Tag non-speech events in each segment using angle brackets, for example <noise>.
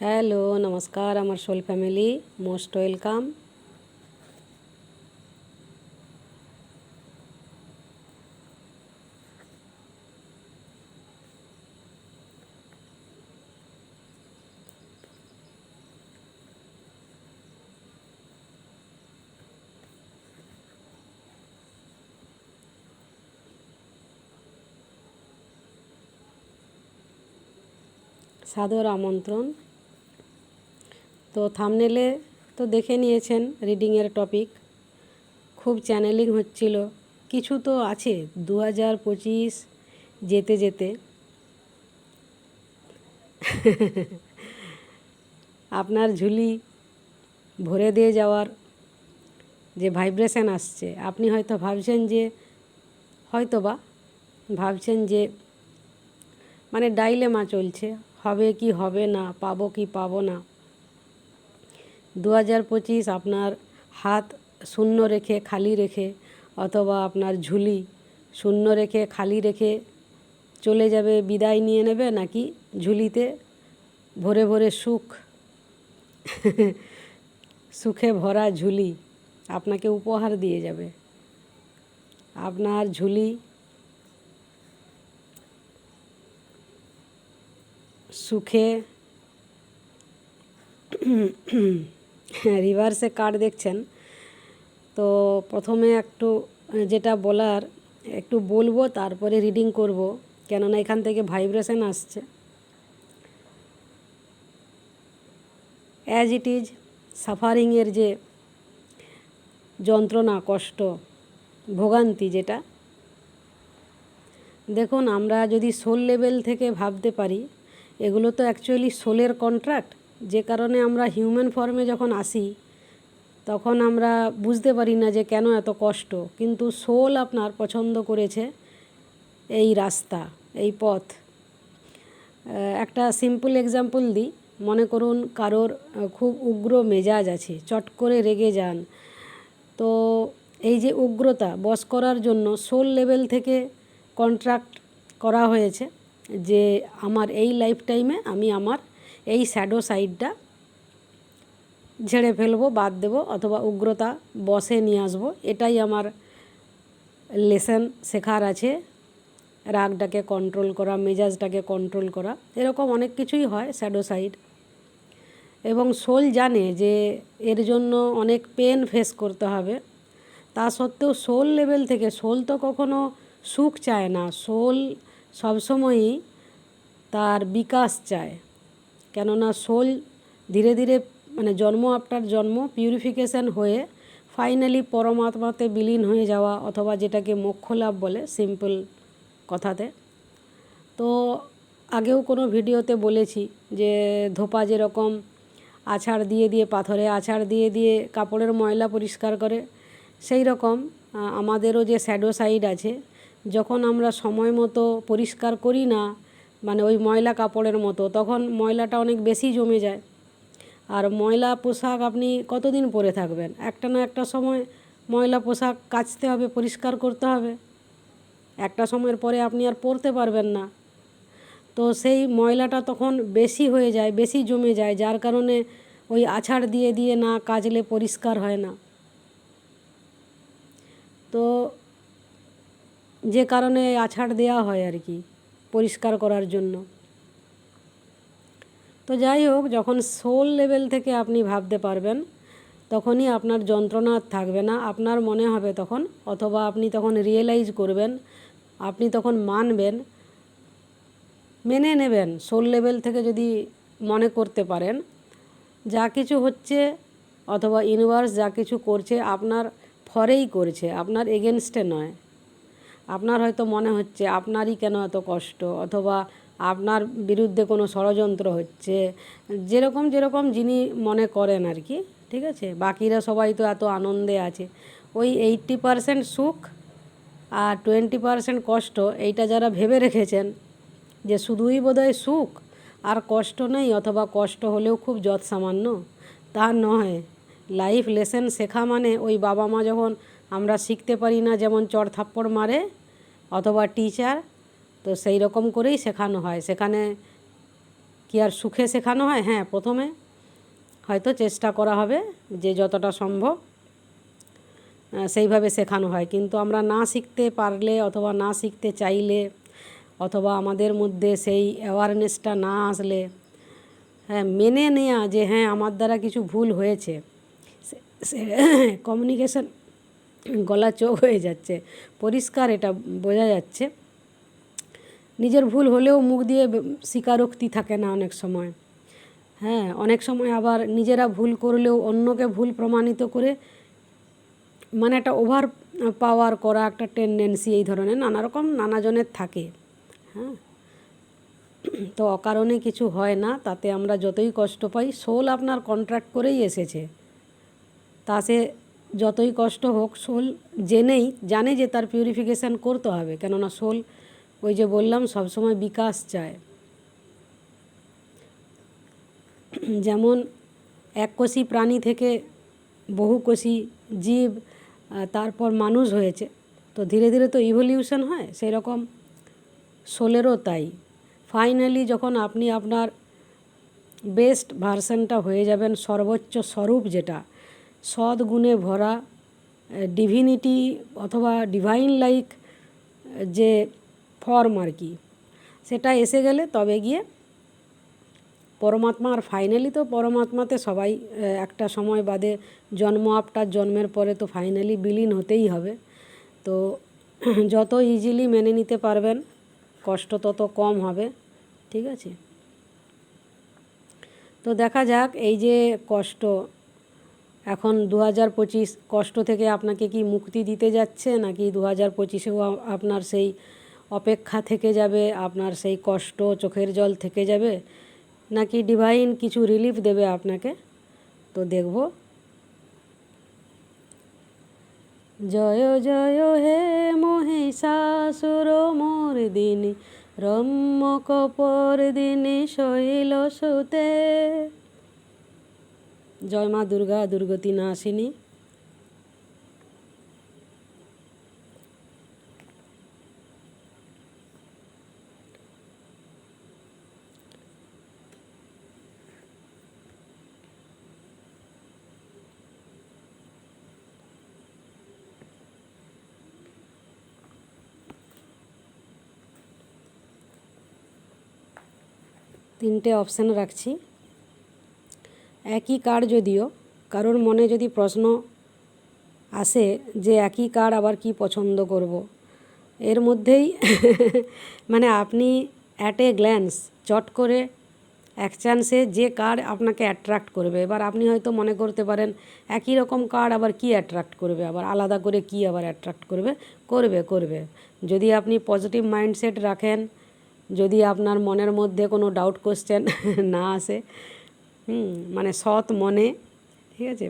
Hello নমস্কার আমার soul family most welcome সাদর আমন্ত্রণ তো থামনেলে তো দেখে নিয়েছেন রিডিংয়ের টপিক খুব চ্যানেলিং হচ্ছিল। কিছু তো আছে দু হাজার পঁচিশ যেতে যেতে। আপনার ঝুলি ভরে দিয়ে যাওয়ার যে ভাইব্রেশন আসছে, আপনি হয়তো ভাবছেন যে হয়তো বা ভাবছেন যে মানে ডাইলেমা চলছে, হবে কি হবে না, পাবো কি পাবো না। দু হাজার পঁচিশ আপনার হাত শূন্য রেখে খালি রেখে অথবা আপনার ঝুলি শূন্য রেখে খালি রেখে চলে যাবে, বিদায় নিয়ে নেবে নাকি ঝুলিতে ভরে ভরে সুখ? <laughs> সুখে ভরা ঝুলি আপনাকে উপহার দিয়ে যাবে। আপনার ঝুলি সুখে <clears throat> <laughs> রিভার্সে কার্ড দেখছেন। তো প্রথমে একটু যেটা বলার, একটু বলব, তারপরে রিডিং করব, কেননা এখান থেকে ভাইব্রেশন আসছে। অ্যাজ ইট ইজ সাফারিংয়ের যে যন্ত্রণা, কষ্ট, ভোগান্তি যেটা, দেখুন আমরা যদি সোল লেভেল থেকে ভাবতে পারি, এগুলো তো অ্যাকচুয়ালি সোলের কন্ট্রাক্ট যে কারণে আমরা হিউম্যান ফর্মে যখন আসি, তখন আমরা বুঝতে পারি না যে কেন এত কষ্ট। কিন্তু সোল আপনার পছন্দ করেছে এই রাস্তা, এই পথ। একটা সিম্পল এক্সাম্পল দিই। মনে করুন কারোর খুব উগ্র মেজাজ আছে, চট করে রেগে যান। তো এই যে উগ্রতা, বস করার জন্য সোল লেভেল থেকে কন্ট্রাক্ট করা হয়েছে যে আমার এই লাইফ টাইমে আমি আমার এই শ্যাডো সাইডটা ঝেড়ে ফেলব, বাদ দেবো অথবা উগ্রতা বসে নিয়ে আসব। এটাই আমার লেসন শেখার আছে। রাগটাকে কন্ট্রোল করা, মেজাজটাকে কন্ট্রোল করা, এরকম অনেক কিছুই হয় শ্যাডো সাইড এবং সোল জানে যে এর জন্য অনেক পেন ফেস করতে হবে। তা সত্ত্বেও সোল লেভেল থেকে সোল তো কখনো সুখ চায় না। সোল সবসময়ই তার বিকাশ চায়। কেননা সোল ধীরে ধীরে মানে জন্ম আফটার জন্ম পিউরিফিকেশান হয়ে ফাইনালি পরমাত্মাতে বিলীন হয়ে যাওয়া অথবা যেটাকে মোক্ষ লাভ বলে সিম্পল কথাতে। তো আগেও কোনো ভিডিওতে বলেছি যে ধোপা যেরকম আছাড় দিয়ে দিয়ে পাথরে আছাড় দিয়ে দিয়ে কাপড়ের ময়লা পরিষ্কার করে, সেই রকম আমাদেরও যে শ্যাডো সাইড আছে, যখন আমরা সময় মতো পরিষ্কার করি না মানে ওই ময়লা কাপড়ের মতো, তখন ময়লাটা অনেক বেশি জমে যায়। আর ময়লা পোশাক আপনি কতদিন পরে থাকবেন? একটা না একটা সময় ময়লা পোশাক কাচতে হবে, পরিষ্কার করতে হবে। একটা সময়ের পরে আপনি আর পরতে পারবেন না। তো সেই ময়লাটা তখন বেশি হয়ে যায়, বেশি জমে যায়, যার কারণে ওই আছাড় দিয়ে দিয়ে না কাচলে পরিষ্কার হয় না। তো যে কারণে আছাড় দেওয়া হয় আর কি। পরিষ্কার করার জন্য। তো যাই হোক, যখন সোল লেভেল থেকে আপনি ভাবতে পারবেন, তখনই আপনার যন্ত্রণা থাকবে না। আপনার মনে হবে তখন, অথবা আপনি তখন রিয়েলাইজ করবেন, আপনি তখন মানবেন, মেনে নেবেন সোল লেভেল থেকে যদি মনে করতে পারেন, যা কিছু হচ্ছে অথবা ইউনিভার্স যা কিছু করছে, আপনার ফরেই করছে, আপনার এগেনস্টে নয়। আপনার হয়তো মনে হচ্ছে আপনারই কেন এত কষ্ট? অথবা আপনার বিরুদ্ধে কোনো ষড়যন্ত্র হচ্ছে? যেরকম যেরকম যিনি মনে করেন আর কি, ঠিক আছে? বাকিরা সবাই তো এত আনন্দে আছে। ওই এইট্টি পারসেন্ট সুখ আর টোয়েন্টি পারসেন্ট কষ্ট, এইটা যারা ভেবে রেখেছেন যে শুধুই বোধহয় সুখ আর কষ্ট নেই, অথবা কষ্ট হলেও খুব যৎ সামান্য তা নয়। লাইফ লেসেন শেখা মানে ওই বাবা মা যখন আমরা শিখতে পারি না যেমন চড় থাপ্পড় মারে অথবা টিচার, তো সেই রকম করেই শেখানো হয়। সেখানে কি আর সুখে শেখানো হয়? হ্যাঁ প্রথমে হয়তো চেষ্টা করা হবে যে যতটা সম্ভব সেইভাবে শেখানো হয়। কিন্তু আমরা না শিখতে পারলে অথবা না শিখতে চাইলে অথবা আমাদের মধ্যে সেই অ্যাওয়ারনেসটা না আসলে হ্যাঁ মেনে নেওয়া যে হ্যাঁ আমার দ্বারা কিছু ভুল হয়েছে কমিউনিকেশন <coughs> গলা চোখ হয়ে যাচ্ছে। পরিষ্কার এটা বোঝা যাচ্ছে। নিজের ভুল হলেও মুখ দিয়ে স্বীকারোক্তি থাকে না অনেক সময়। হ্যাঁ অনেক সময় আবার নিজেরা ভুল করলেও অন্যকে ভুল প্রমাণিত করে মানে একটা ওভার পাওয়ার করা, একটা টেন্ডেন্সি এই ধরনের নানা রকম নানাজনের থাকে। হ্যাঁ তো অকারণে কিছু হয় না, তাতে আমরা যতই কষ্ট পাই সোল আপনার কন্ট্রাক্ট করেই এসেছে। তা সে যতই কষ্ট হোক সোল জেনেই, জানে যে তার পিউরিফিকেশান করতে হবে। কেননা সোল ওই যে বললাম, সবসময় বিকাশ চায়। যেমন এককোষী প্রাণী থেকে বহুকোষী জীব তারপর মানুষ হয়েছে। তো ধীরে ধীরে তো ইভলিউশন হয় সেই রকম সোলেরও তাই। ফাইনালি যখন আপনি আপনার বেস্ট ভার্সনটা হয়ে যাবেন, সর্বোচ্চ স্বরূপ যেটা সদ্গুণে ভরা ডিভিনিটি অথবা ডিভাইন লাইক যে ফর্ম আর কি, সেটা এসে গেলে তবে গিয়ে পরমাত্মা, আর ফাইনালি তো পরমাত্মাতে সবাই একটা সময় বাদে জন্ম আপটার জন্মের পরে তো ফাইনালি বিলীন হতেই হবে। তো <clears throat> যত ইজিলি মেনে নিতে পারবেন, কষ্ট তত কম হবে, ঠিক আছে? তো দেখা যাক, এই যে কষ্ট এখন দু হাজার পঁচিশ কষ্ট থেকে আপনাকে কি মুক্তি দিতে যাচ্ছে নাকি দু হাজার পঁচিশেও আপনার সেই অপেক্ষা থেকে যাবে, আপনার সেই কষ্ট চোখের জল থেকে যাবে নাকি ডিভাইন কিছু রিলিফ দেবে আপনাকে? তো দেখব। জয় জয় হে মহিষাসুর মোর দিনী রম্যক পর দিনী শৈল সুতে। জয় মা দুর্গা দুর্গতি নাশিনী তিনটে অপশান রাখছি। একই কার্ড যদিও, কারোর মনে যদি প্রশ্ন আসে যে একই কার্ড আবার কি পছন্দ করব। এর মধ্যেই <laughs> মানে আপনি অ্যাট এ গ্ল্যান্স চট করে এক চান্সে যে কার্ড আপনাকে অ্যাট্রাক্ট করবে। এবার আপনি হয়তো মনে করতে পারেন, একই রকম কার্ড আবার কি অ্যাট্রাক্ট করবে? আবার আলাদা করে কি আবার অ্যাট্রাক্ট করবে? করবে করবে। যদি আপনি পজিটিভ মাইন্ডসেট রাখেন, যদি আপনার মনের মধ্যে কোনো ডাউট কোশ্চেন <laughs> না আসে হুম মানে সৎ মনে, ঠিক আছে?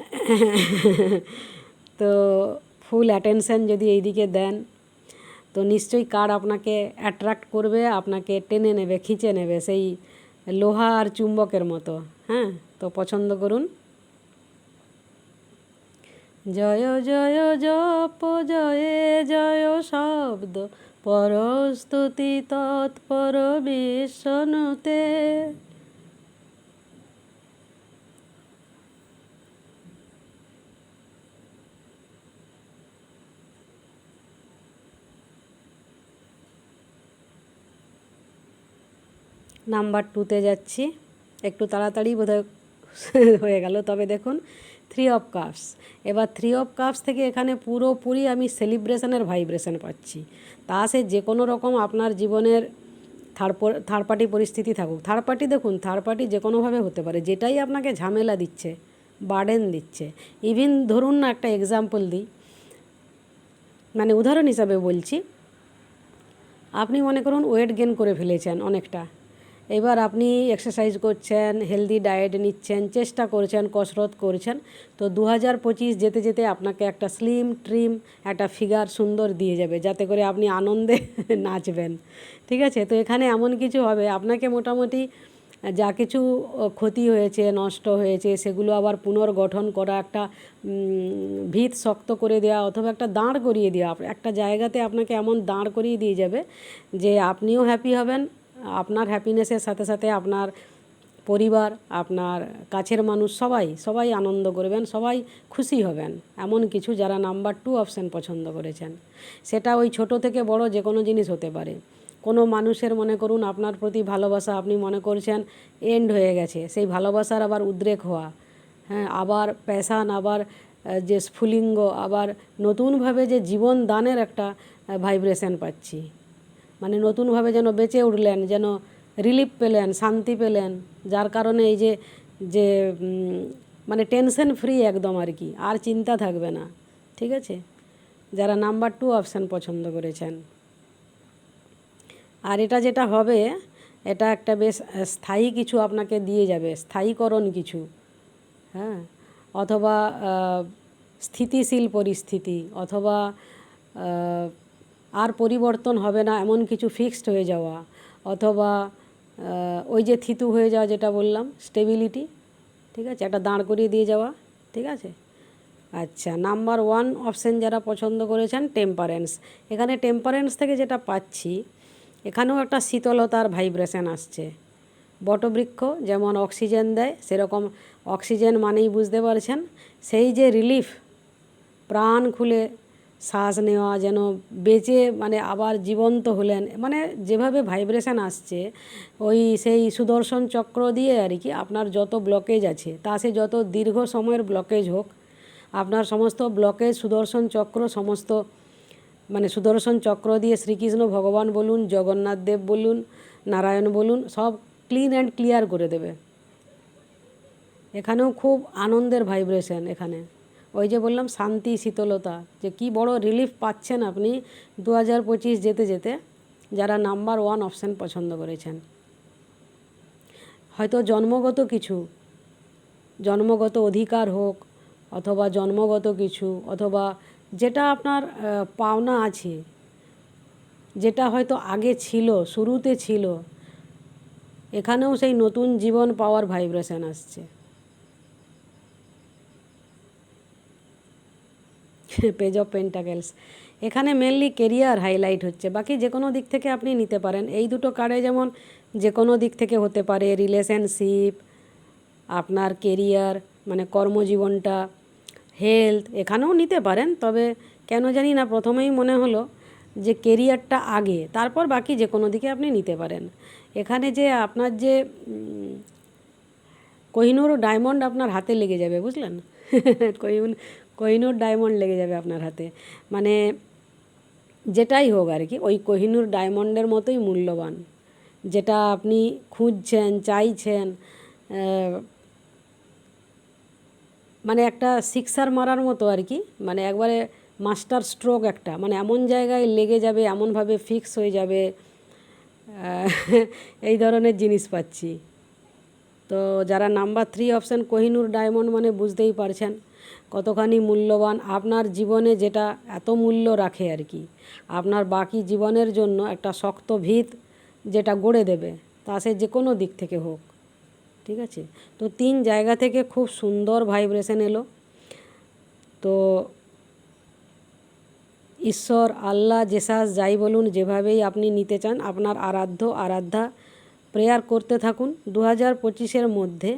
<laughs> তো ফুল অ্যাটেনশন যদি এইদিকে দেন, তো নিশ্চয়ই কার আপনাকে অ্যাট্রাক্ট করবে, আপনাকে টেনে নেবে, খিচে নেবে সেই লোহা আর চুম্বকের মতো হ্যাঁ? তো পছন্দ করুন। জয় জয়, জপ, জয়ে, জয়, শব্দ, পরস্তুতি তৎপর বিষ্ণুতে। নাম্বার টুতে যাচ্ছি। একটু তাড়াতাড়ি বোধহয় <laughs> হয়ে গেল। তবে দেখুন থ্রি অফ কাপস এবার থ্রি অফ কাপস থেকে এখানে পুরোপুরি আমি সেলিব্রেশনের ভাইব্রেশন পাচ্ছি। তা সে যে কোনো রকম আপনার জীবনের থার্ড থার্ড পার্টি পরিস্থিতি থাকুক। থার্ড পার্টি দেখুন থার্ড পার্টি যে কোনোভাবে হতে পারে। যেটাই আপনাকে ঝামেলা দিচ্ছে বার্ডেন দিচ্ছে। ইভিন ধরুন না একটা এক্সাম্পল দিই। মানে উদাহরণ হিসাবে বলছি, আপনি মনে করুন ওয়েট গেন করে ফেলেছেন অনেকটা। এবার আপনি এক্সারসাইজ করছেন হেলদি ডায়েট নিচ্ছেন, চেষ্টা করছেন, কসরত করছেন, তো দু হাজার পঁচিশ যেতে যেতে আপনাকে একটা স্লিম ট্রিম একটা ফিগার সুন্দর দিয়ে যাবে, যাতে করে আপনি আনন্দে <laughs> নাচবেন, ঠিক আছে? তো এখানে এমন কিছু হবে, আপনাকে মোটামুটি যা কিছু ক্ষতি হয়েছে, নষ্ট হয়েছে, সেগুলো আবার পুনর্গঠন করা, একটা ভিত শক্ত করে দেওয়া, অথবা একটা দাঁড় করিয়ে দেওয়া, একটা জায়গাতে আপনাকে এমন দাঁড় করিয়ে দিয়ে যাবে যে আপনিও হ্যাপি হবেন আপনার হ্যাপিনেসের সাথে সাথে আপনার পরিবার, আপনার কাছের মানুষ, সবাই সবাই আনন্দ করবেন, সবাই খুশি হবেন। এমন কিছু যারা নাম্বার টু অপশান পছন্দ করেছেন। সেটা ওই ছোট থেকে বড় যে কোনো জিনিস হতে পারে। কোনো মানুষের মনে করুন, আপনার প্রতি ভালোবাসা আপনি মনে করছেন এন্ড হয়ে গেছে। সেই ভালোবাসার আবার উদ্রেক হওয়া। হ্যাঁ আবার প্যাশান আবার যে স্ফুলিঙ্গ, আবার নতুনভাবে যে জীবন দানের একটা ভাইব্রেশন পাচ্ছি। মানে নতুনভাবে যেন বেঁচে উঠলেন, যেন রিলিফ পেলেন, শান্তি পেলেন। যার কারণে এই যে যে মানে টেনশন ফ্রি একদম আর কি, আর চিন্তা থাকবে না, ঠিক আছে? যারা নাম্বার টু অপশান পছন্দ করেছেন। আর এটা যেটা হবে, এটা একটা বেশ স্থায়ী কিছু আপনাকে দিয়ে যাবে, স্থায়ীকরণ কিছু হ্যাঁ? অথবা স্থিতিশীল পরিস্থিতি, অথবা আর পরিবর্তন হবে না, এমন কিছু ফিক্সড হয়ে যাওয়া। অথবা ওই যে থিতু হয়ে যাওয়া যেটা বললাম স্টেবিলিটি ঠিক আছে? একটা দাঁড় করিয়ে দিয়ে যাওয়া, ঠিক আছে? আচ্ছা নাম্বার ওয়ান অপশান যারা পছন্দ করেছেন টেম্পারেন্স এখানে টেম্পারেন্স থেকে যেটা পাচ্ছি, এখানেও একটা শীতলতার ভাইব্রেশন আসছে। বটবৃক্ষ যেমন অক্সিজেন দেয়, সেরকম অক্সিজেন মানেই বুঝতে পারছেন। সেই যে রিলিফ প্রাণ খুলে শ্বাস নেওয়া যেন বেঁচে মানে আবার জীবন্ত হলেন। মানে যেভাবে ভাইব্রেশন আসছে, ওই সেই সুদর্শন চক্র দিয়ে আর কি আপনার যত ব্লকেজ আছে, তা সে যত দীর্ঘ সময়ের ব্লকেজ হোক, আপনার সমস্ত ব্লকেজ সুদর্শন চক্র, সমস্ত মানে সুদর্শন চক্র দিয়ে শ্রীকৃষ্ণ ভগবান বলুন, জগন্নাথ দেব বলুন, নারায়ণ বলুন, সব ক্লিন অ্যান্ড ক্লিয়ার করে দেবে। এখানেও খুব আনন্দের ভাইব্রেশন এখানে। ওই যে বললাম শান্তি, শীতলতা, যে কি বড় রিলিফ পাচ্ছেন আপনি দু হাজার পঁচিশ যেতে যেতে, যারা নাম্বার ওয়ান অপশান পছন্দ করেছেন। হয়তো জন্মগত কিছু, জন্মগত অধিকার হোক, অথবা জন্মগত কিছু, অথবা যেটা আপনার পাওনা আছে, যেটা হয়তো আগে ছিল, শুরুতে ছিল, এখানেও সেই নতুন জীবন পাওয়ার ভাইব্রেশন আসছে। পেজ অফ পেন্টাকেলস এখানে মেনলি কেরিয়ার হাইলাইট হচ্ছে। বাকি যে কোনো দিক থেকে আপনি নিতে পারেন। এই দুটো কার্ডে যেমন যে কোনো দিক থেকে হতে পারে রিলেশনশিপ আপনার কেরিয়ার মানে কর্মজীবনটা হেলথ এখানেও নিতে পারেন। তবে কেন জানি না, প্রথমেই মনে হলো যে কেরিয়ারটা আগে, তারপর বাকি যে কোনো দিকে আপনি নিতে পারেন। এখানে যে আপনার যে কোহিনুর ডায়মন্ড আপনার হাতে লেগে যাবে, বুঝলেন? <laughs> কোহিনুর ডায়মন্ড লেগে যাবে আপনার হাতে। মানে যেটাই হোক আর কি, ওই কোহিনুর ডায়মন্ডের মতোই মূল্যবান। যেটা আপনি খুঁজছেন, চাইছেন মানে একটা সিক্সার মারার মতো আর কি মানে একবারে মাস্টার স্ট্রোক একটা। মানে এমন জায়গায় লেগে যাবে, এমনভাবে ফিক্স হয়ে যাবে এই ধরনের জিনিস পাচ্ছি। তো যারা number three option Kohinoor diamond মানে বুঝতেই পারছেন কতখানি মূল্যবান আপনার জীবনে যেটা এত মূল্য রাখে আর কি। আপনার বাকি জীবনের জন্য একটা শক্ত ভিত যেটা গড়ে দেবে, তা সে যে কোনো দিক থেকে হোক, ঠিক আছে? তো তিন জায়গা থেকে খুব সুন্দর ভাইব্রেশন এলো। তো ঈশ্বর, আল্লাহ জেসাস যাই বলুন, যেভাবেই আপনি নিতে চান, আপনার আরাধ্য, আরাধ্যা প্রেয়ার করতে থাকুন। দু হাজার পঁচিশের মধ্যে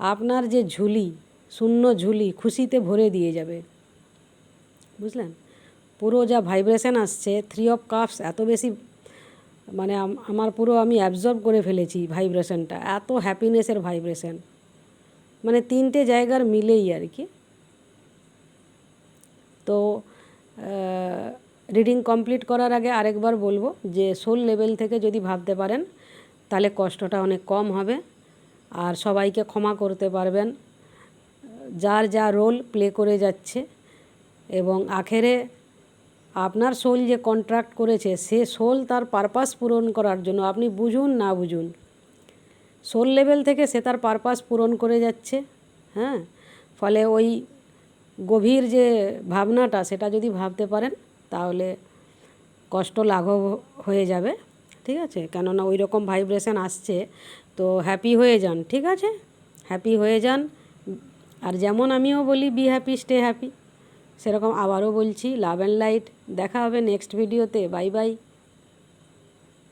আপনার যে ঝুলি শূন্য ঝুলি খুশিতে ভরে দিয়ে যাবে। বুঝলেন? পুরো যা ভাইব্রেশন আসছে থ্রি অফ কাপস এত বেশি মানে আমার পুরো আমি অ্যাবজর্ব করে ফেলেছি ভাইব্রেশনটা এত হ্যাপিনেসের ভাইব্রেশন মানে তিনটে জায়গার মিলেই আর কি। তো রিডিং কমপ্লিট করার আগে আরেকবার বলব যে সোল লেভেল থেকে যদি ভাবতে পারেন, তাহলে কষ্টটা অনেক কম হবে। আর সবাইকে ক্ষমা করতে পারবেন। যার যা রোল প্লে করে যাচ্ছে এবং আখেরে আপনার সোল যে কন্ট্রাক্ট করেছে, সে সোল তার পারপাস পূরণ করার জন্য, আপনি বুঝুন না বুঝুন সোল লেভেল থেকে সে তার পারপাস পূরণ করে যাচ্ছে হ্যাঁ? ফলে ওই গভীর যে ভাবনাটা, সেটা যদি ভাবতে পারেন, তাহলে কষ্ট লাঘব হয়ে যাবে, ঠিক আছে? কেননা ওই রকম ভাইব্রেশন আসছে, তো হ্যাপি হয়ে যান, ঠিক আছে? হ্যাপি হয়ে যান আর যেমন আমিও বলি বি হ্যাপি স্টে হ্যাপি সেরকম আবারও বলছি লাভ অ্যান্ড লাইট দেখা হবে নেক্সট ভিডিওতে বাই বাই